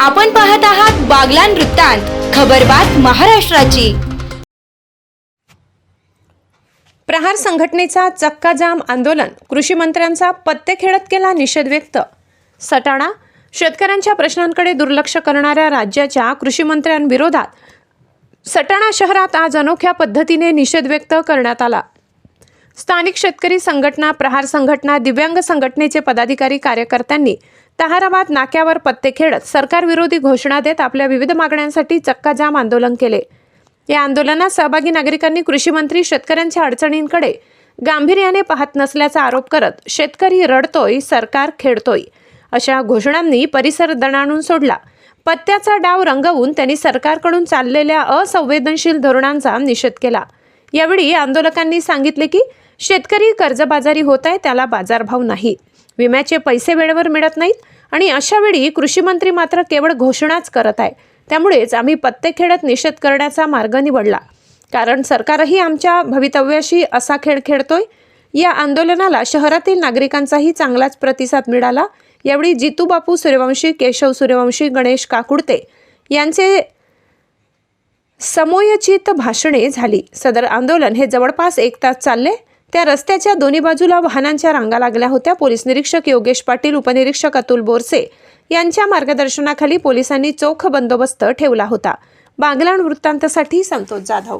आपण पाहत आहात बागलान वृत्तांत खबरबात महाराष्ट्राची. प्रहार संघटनेचा चक्काजाम आंदोलन कृषी मंत्र्यांचा पत्ते खेळत केला निषेध व्यक्त. सटाणा शेतकऱ्यांच्या प्रश्नांकडे दुर्लक्ष करणाऱ्या राज्याच्या कृषी मंत्र्यांविरोधात सटाणा शहरात आज अनोख्या पद्धतीने निषेध व्यक्त करण्यात आला. स्थानिक शेतकरी संघटना प्रहार संघटना दिव्यांग संघटनेचे पदाधिकारी कार्यकर्त्यांनी तहाराबाद नाक्यावर पत्ते खेळत सरकारविरोधी घोषणा देत आपल्या विविध मागण्यांसाठी चक्काजाम आंदोलन केले. या आंदोलनात सहभागी नागरिकांनी कृषी मंत्री शेतकऱ्यांच्या अडचणींकडे गांभीर्याने पाहत नसल्याचा आरोप करत शेतकरी रडतोय सरकार खेळतोय. अशा घोषणांनी परिसर दणाणून सोडला. पत्त्याचा डाव रंगवून त्यांनी सरकारकडून चाललेल्या असंवेदनशील धोरणांचा निषेध केला. यावेळी आंदोलकांनी सांगितले की शेतकरी कर्जबाजारी होत आहे त्याला बाजारभाव नाही. विम्याचे पैसे वेळेवर मिळत नाहीत. आणि अशावेळी कृषीमंत्री मात्र केवळ घोषणाच करत आहे. त्यामुळेच आम्ही पत्ते खेळत निषेध करण्याचा मार्ग निवडला. कारण सरकारही आमच्या भवितव्याशी असा खेळ खेळतोय. या आंदोलनाला शहरातील नागरिकांचाही चांगलाच प्रतिसाद मिळाला. यावेळी जितू बापू सूर्यवंशी केशव सूर्यवंशी गणेश काकुडते यांचे समोयचित भाषणे झाली. सदर आंदोलन हे जवळपास एक तास चालले. त्या रस्त्याच्या दोन्ही बाजूला वाहनांच्या रांगा लागल्या होत्या. पोलीस निरीक्षक योगेश पाटील उपनिरीक्षक अतुल बोरसे यांच्या मार्गदर्शनाखाली पोलिसांनी चोख बंदोबस्त ठेवला होता. बागलाण वृत्तांतसाठी संतोष जाधव